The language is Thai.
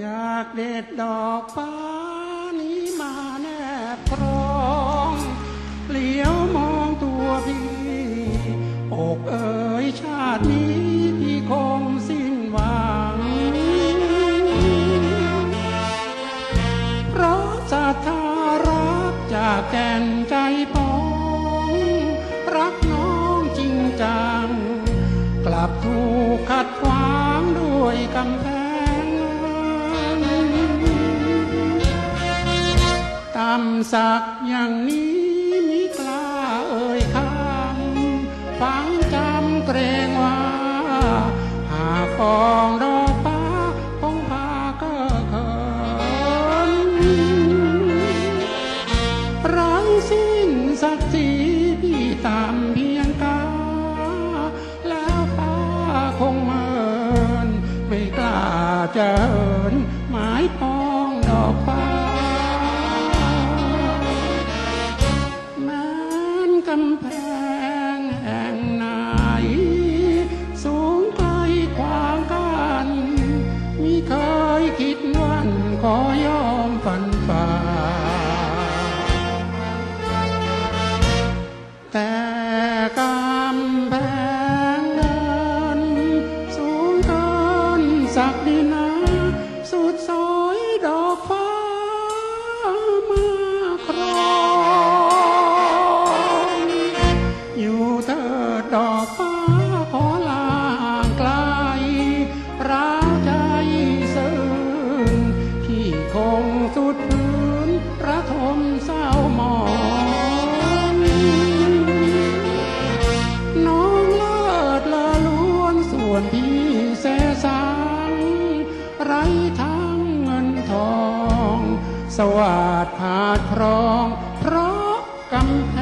อยากเด็ดดอกฟ้านี้มาแนบครองเหลียวมองตัวพี่อกเอ๋ยชาตินี้พี่คงสิ้นหวัง เพราะศรัทธารักจากแก่นใจปองรักน้องจริงจัง กลับถูกขัดขวางด้วยกำแพง สักอย่างนี้มิกล้าเอ่ยคำฟังจำเกรงว่า หากปองดอกฟ้าคงพาก็เขินไร้สิ้นสักทีพี่ตามเพียงกา แล้วฟ้าคงเมินไม่กล้าจะเหินหมายปองดอกฟ้า วัน ไรทางเงินทอง สวัสดิ์ผาดครอง เพราะกำแพ